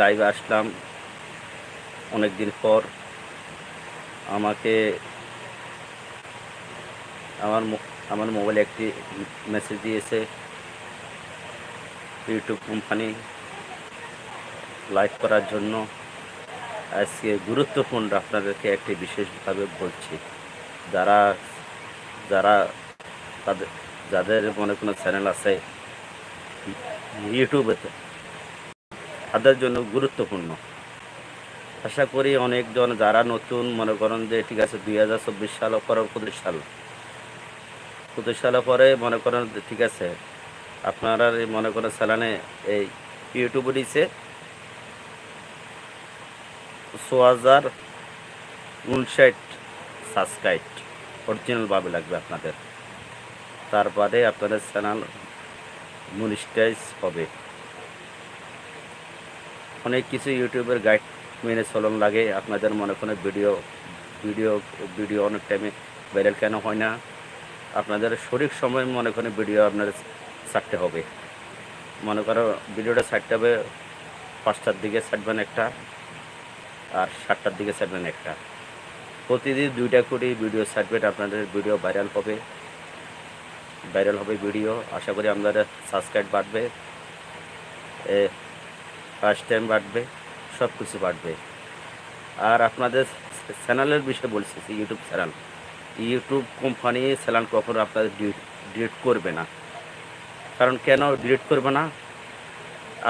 লাইভে আসলাম। অনেক দিন পর আমাকে আমার আমার মোবাইলে একটি মেসেজ দিয়েছে ইউটিউব কোম্পানি লাইভ করার জন্য আজকে গুরুত্বপূর্ণ আপনাদেরকে একটি বিশেষভাবে বলছি। যারা যারা তাদের, যাদের মনে কোনো চ্যানেল আছে ইউটিউবেতে তাদের জন্য গুরুত্বপূর্ণ। আশা করি অনেকজন যারা নতুন, মনে করেন যে, ঠিক আছে, দুই হাজার চব্বিশ সাল পরে পঁচিশ সাল। পঁচিশ সাল পরে মনে করেন ঠিক আছে, আপনারা মনে করেন স্যালানে এই ইউটিউব দিছে। ছ হাজার উনষাট সাবস্ক্রাইব অরিজিনালভাবে লাগবে আপনাদের। তারপরে আপনাদের চ্যানেল মনিস্টাইজ হবে। অনেক কিছু ইউটিউবের গাইড মেনে চলন লাগে। আপনাদের মনে কোনো ভিডিও ভিডিও ভিডিও অনেক টাইমে ভাইরাল কেন হয় না? আপনাদের সঠিক সময় মনে করেন ভিডিও আপনার ছাড়তে হবে। মনে করো ভিডিওটা ছাড়তে হবে, পাঁচটার দিকে ছাড়বেন একটা আর সাতটার দিকে ছাড়বেন একটা। প্রতিদিন দুইটা করে ভিডিও ছাড়বেন, আপনাদের ভিডিও ভাইরাল হবে। ভাইরাল হবে ভিডিও আশা করি আপনাদের সাবস্ক্রাইব বাড়বে। ফার্স্ট টাইম বাড়বে সব কিছু বাড়বে। আর আপনাদের চ্যানেলের বিষয়ে বলছি YouTube channel YouTube company channel কখনো আপনাদের ডিলিট করবে না। কারণ কেন ডিলিট করবে না?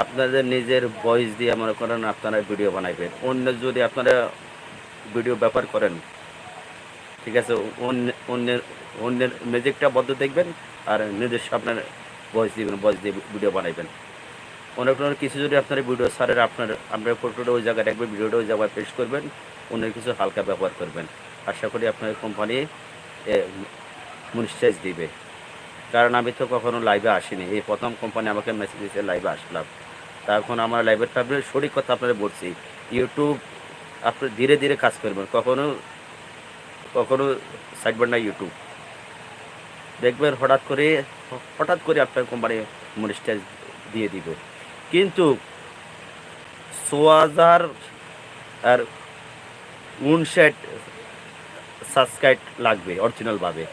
আপনাদের নিজের ভয়েস দিয়ে মনে করেন আপনারা ভিডিও বানাইবেন। অন্য যদি আপনারা ভিডিও ব্যবহার করেন, ঠিক আছে, অন্য, অন্যের অন্যের মিউজিকটা বদ্ধ দেখবেন আর নিজস্ব আপনার ভয়েস দিবেন ভয়েস দিয়ে ভিডিও বানাইবেন। অনেক অনেক কিছু যদি আপনার ভিডিও সারের আপনার আপনার ফটোটা ওই জায়গায় রাখবেন ভিডিওটা ওই জায়গায় পেশ করবেন অন্য কিছু হালকা ব্যবহার করবেন। আশা করি আপনার কোম্পানি মনিস্টাইজ দিবে। কারণ আমি তো কখনো লাইভে আসিনি। এই প্রথম কোম্পানি আমাকে মেসেজ দিয়েছে লাইভে আসলাম। তা এখন আমার লাইভের আপনার সঠিক কথা আপনারা বলছি। ইউটিউব আপনি ধীরে ধীরে কাজ করবেন। কখনো কখনো ছাড়বেন না ইউটিউব দেখবেন হঠাৎ করে হঠাৎ করে আপনার কোম্পানি মনিস্টাইজ দিয়ে দিবে। কিন্তু ছ হাজার আর উনষাট সাবস্ক্রাইব লাগবে অরিজিনালভাবে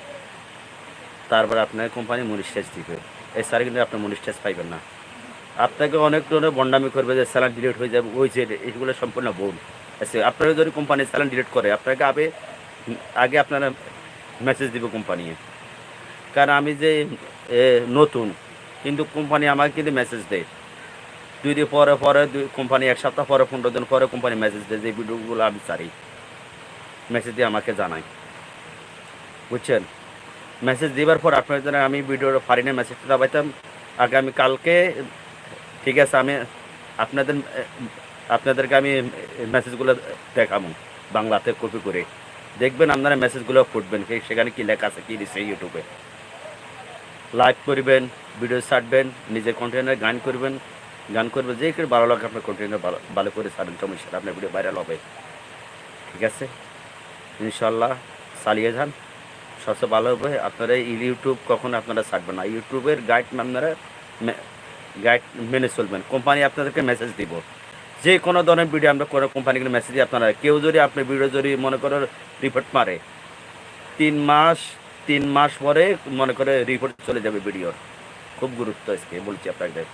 তারপর আপনার কোম্পানি মনিস্টাইজ দিবে। এছাড়া কিন্তু আপনি মনিস্টাইজ পাইবেন না। আপনাকে অনেক ধরনের বন্ডামি করবে যে স্যালান ডিলিট হয়ে যাবে, ওই যে এগুলো সম্পূর্ণ ভুল। আছে আপনারা যদি কোম্পানি স্যালান ডিলিট করে, আপনাকে আগে আগে আপনারা মেসেজ দিব কোম্পানি কারণ আমি যে নতুন, কিন্তু কোম্পানি আমাকে কিন্তু মেসেজ দেয়। দুই দিন পরে পরে দুই কোম্পানি এক সপ্তাহ পরে, পনেরো দিন পরে কোম্পানি মেসেজ দেয় যে ভিডিওগুলো আমি চাই মেসেজ দিয়ে আমাকে জানাই বুঝছেন? মেসেজ দেওয়ার পর আপনার জন্য আমি ভিডিওর ফারিনে মেসেজটা দাবাইতাম আগামী কালকে, ঠিক আছে, আমি আপনাদের, আপনাদেরকে আমি মেসেজগুলো দেখাবো, বাংলাতে কপি করে। দেখবেন আপনারা মেসেজগুলো ফুটবেন কি সেখানে কী লেখা আছে, কী দিচ্ছে ইউটিউবে লাইক করবেন ভিডিও ছাড়বেন, নিজের কন্টেন্টে গান করবেন। গান করবে, যে কেউ ভালো লাগে আপনার কন্টেন্টে ভালো ভালো করে ছাড়েন সমস্যা আপনার ভিডিও ভাইরাল হবে। ঠিক আছে? ইনশাল্লাহ চালিয়ে যান, সবচেয়ে ভালো হবে। আপনারা ইউটিউব কখনো আপনারা ছাড়বেন না। ইউটিউবের গাইড আপনারা গাইড মেনে চলবেন। কোম্পানি আপনাদেরকে মেসেজ দিব। যে কোনো ধরনের ভিডিও আমরা কোনো কোম্পানিকে মেসেজ দিই, আপনারা কেউ যদি আপনার ভিডিও যদি মনে করো রিপোর্ট মারে, তিন মাস তিন মাস পরে মনে করে রিপোর্ট চলে যাবে ভিডিওর খুব গুরুত্ব আজকে বলছি আপনাদের।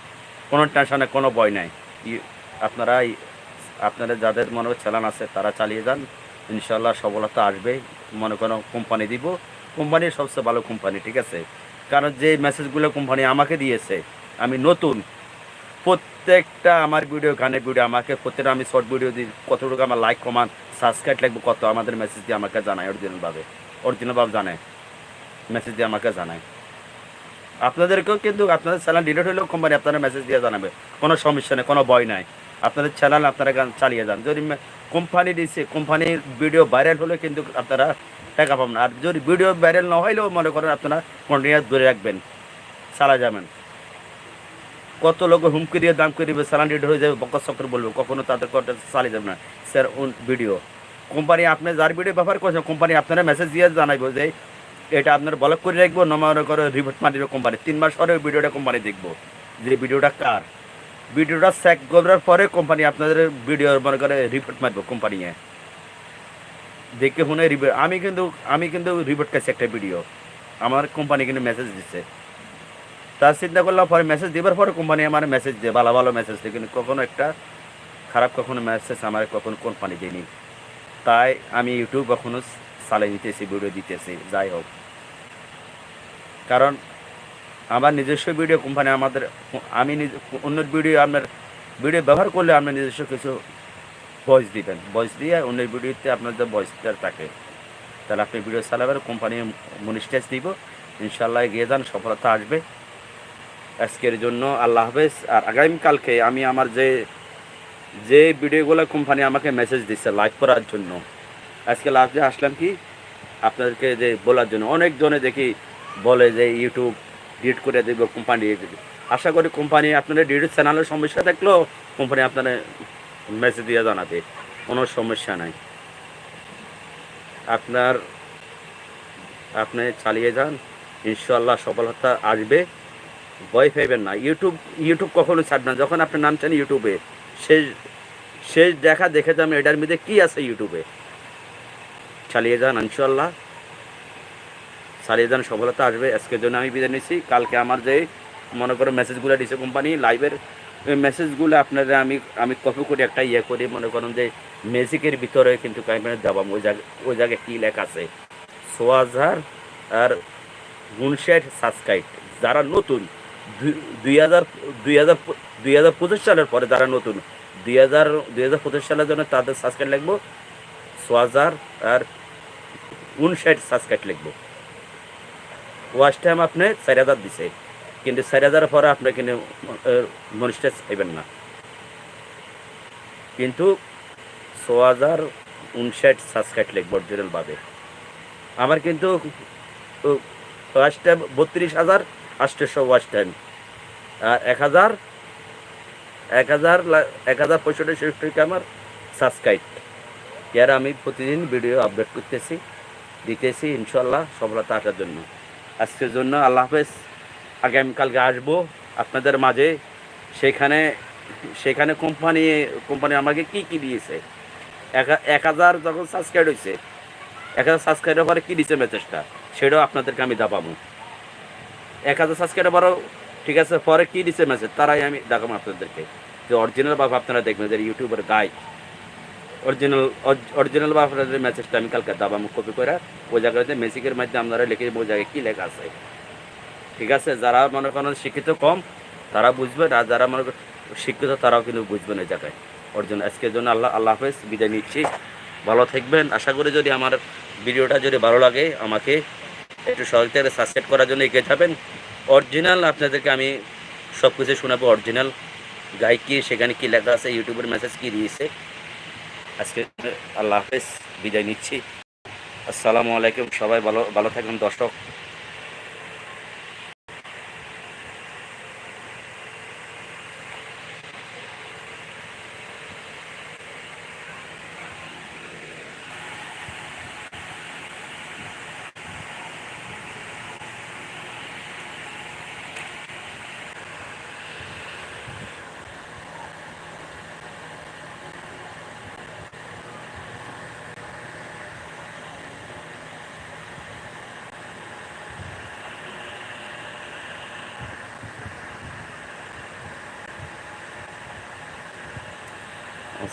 কোনো টেনশনে কোনো ভয় নাই। আপনারা ই- যাদের মনে চালান আছে, তারা চালিয়ে যান। ইনশাল্লাহ সফলতা আসবে। মনে কোনো কোম্পানি দিব। কোম্পানির সবচেয়ে ভালো কোম্পানি ঠিক আছে? কারণ যে মেসেজগুলো কোম্পানি আমাকে দিয়েছে, আমি নতুন। প্রত্যেকটা আমার ভিডিও গানের ভিডিও আমাকে প্রত্যেকটা আমি শর্ট ভিডিও দিই। কতটুকু আমার লাইক কমান সাবস্ক্রাইব লাগবে, কত আমাদের মেসেজ দিয়ে আমাকে জানায় অরিজিনালভাবে অরিজিনালভাবে জানায়। মেসেজ দিয়ে আমাকে জানায়। আপনাদেরকেও কিন্তু আপনাদের চ্যানেল ডিলিট হলেও কোম্পানি আপনারা মেসেজ দিয়ে জানাবে। কোনো সমস্যা নেই, কোনো ভয় নাই। আপনাদের চ্যানেল আপনারা চালিয়ে যান। যদি কোম্পানি দিচ্ছে কোম্পানির ভিডিও ভাইরাল হলে কিন্তু আপনারা টাকা পাবেন আর যদি ভিডিও ভাইরাল না হইলেও মনে করেন আপনারা কন্টিনিউ ধরে রাখবেন। চালা যাবেন। কত লোক হুমকি দিয়ে দাম করে দিবে স্যালান ডিলিট হয়ে যাবে বকর চক্কর বলবে। কখনো তাদের চালিয়ে যাবে না। স্যার ভিডিও কোম্পানি আপনি যার ভিডিও ব্যবহার করছেন কোম্পানি আপনারা মেসেজ দিয়ে জানাইবো যে এটা আপনার ব্লক করে রাখব না মনে করো রিপোর্ট মারিবে কোম্পানি তিন মাস পরে ভিডিওটা কোম্পানি দেখব। যে ভিডিওটা কার? ভিডিওটা চেক করার পরে কোম্পানি আপনাদের ভিডিও মনে করে রিপোর্ট মারবো কোম্পানি দেখে শুনে রিপোর্ট আমি কিন্তু আমি কিন্তু রিপোর্ট করছি একটা ভিডিও আমার কোম্পানি কিন্তু মেসেজ দিচ্ছে তার চিন্তা করলাম পরে মেসেজ দেবার পরে কোম্পানি আমার মেসেজ দেয়, ভালো ভালো মেসেজ দেয়, কিন্তু কখনো একটা খারাপ কখনো মেসেজ আমার কখনো কোম্পানি দেয়নি। তাই আমি ইউটিউব কখনো চালাই দিতেছি ভিডিও দিতেছি, যাই হোক। কারণ আমার নিজস্ব ভিডিও কোম্পানি আমাদের, আমি নিজ, অন্যের ভিডিও আপনার ভিডিও ব্যবহার করলে আপনার নিজস্ব কিছু ভয়েস দিবেন। ভয়েস দিয়ে অন্যের ভিডিওতে আপনার যে ভয়েসটা থাকে, তাহলে আপনি ভিডিও চালাবেন কোম্পানি মনিস্টাইজ দিব ইনশাল্লাহ এগিয়ে যান, সফলতা আসবে। আজকের জন্য আল্লাহ হাফেজ। আর আগামীকালকে আমি আমার যে যে ভিডিওগুলো কোম্পানি আমাকে মেসেজ দিচ্ছে লাইভ করার জন্য আজকে লাস্টে আসলাম কি? আপনাদেরকে যে বলার জন্য। অনেকজনে দেখি বলে যে ইউটিউব ডিলিট করে দেবে কোম্পানি আশা করি কোম্পানি আপনাদের ডিলিট চ্যানেলের সমস্যা থাকলেও কোম্পানি আপনাদের মেসেজ দিয়ে জানাবে। কোনো সমস্যা নাই। আপনার, আপনি চালিয়ে যান। ইনশাল্লাহ সফলতা আসবে। ভয় পাইবেন না। ইউটিউব ইউটিউব কখনো ছাড়বে না। যখন আপনি নামছেন ইউটিউবে শেষ শেষ দেখা দেখে যাবেন এটার মধ্যে কী আছে ইউটিউবে চালিয়ে যান ইনশাল্লাহ চালিয়ে যান, সফলতা আসবে। আজকের জন্য আমি বিদায় নিচ্ছি। কালকে আমার যে, মনে করো মেসেজগুলো দিছে কোম্পানি লাইভের মেসেজগুলো আপনারা আমি আমি কপি করে একটা ইয়ে করি। মনে করুন যে ম্যাজিকের ভিতরে কিন্তু কাইমের দেওয়াম ওই জায়গায় ওই জায়গায় কী লেখা আছে? সোয়াজার আর গুনশেট সাবস্ক্রাইব যারা নতুন, দুই- হাজার, দুই হাজার দুই হাজার পঁচিশ সালের পরে যারা নতুন, দুই হাজার দুই হাজার পঁচিশ সালের জন্য তাদের সাবস্ক্রাইব লিখব। সোয়াজার আর উনষাট সাবস্ক্রাইব লিখব। ওয়াচ টাইম আপনি চার হাজার দিছে, কিন্তু চার হাজার পরে আপনি কিন্তু মনিস্টাইজ পাইবেন না। কিন্তু ছ হাজার উনষাট সাবস্ক্রাইব লিখব অরিজিনালভাবে আমার কিন্তু ওয়াচ টাইম বত্রিশ হাজার আটশোশো ওয়াচ টাইম আর এক হাজার এক হাজার এক হাজার পঁয়ষট্টি আমার সাবস্ক্রাইব এর আমি প্রতিদিন ভিডিও আপডেট করতেছি। দিতেছি ইনশাল্লাহ সফলতা আসার জন্য। আজকের জন্য আল্লাহ হাফেজ, আগামীকালকে আসব আপনাদের মাঝে। সেখানে সেখানে কোম্পানি কোম্পানি আমাকে কি কি দিয়েছে? এক হাজার যখন সাবস্ক্রাইব হয়েছে, এক হাজার সাবস্ক্রাইবের পরে কী দিচ্ছে মেসেজটা সেটাও আপনাদেরকে আমি দাবাবো এক হাজার সাবস্ক্রাইবার পরেও, ঠিক আছে, পরে কী দিচ্ছে মেসেজ তারাই আমি দেখাবো আপনাদেরকে। যে অরিজিনাল ভাবে আপনারা দেখবেন, যে ইউটিউবের গাই অরিজিনাল অরিজিনাল বা আপনাদের মেসেজটা আমি কালকে দাবামু কপি করে ওই জায়গাতে মেসিকের মাধ্যমে আপনারা লিখে ওই জায়গায় কী লেখা আছে? ঠিক আছে? যারা মনে করেন শিক্ষিত কম, তারা বুঝবেন আর যারা মনে শিক্ষিত, তারাও কিন্তু বুঝবেন এই জায়গায়। অরিজিনাল আজকের জন্য আল্লাহ আল্লাহ হাফেজ, বিদায় নিচ্ছি। ভালো থাকবেন। আশা করি যদি আমার ভিডিওটা যদি ভালো লাগে, আমাকে একটু সহযোগিতা সাবস্ক্রাইব করার জন্য এগিয়ে যাবেন। অরিজিনাল আপনাদেরকে আমি সব কিছু শোনাবো অরিজিনাল। গাই কি, সেখানে কি লেখা আছে, ইউটিউবের মেসেজ কী দিয়েছে আজকে আল্লাহ হাফেজ বিদায় নিচ্ছি। আসসালামু আলাইকুম সবাই ভালো ভালো থাকবেন দর্শক।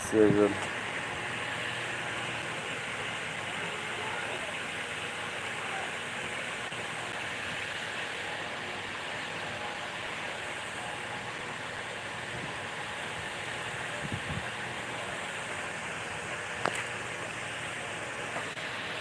是的。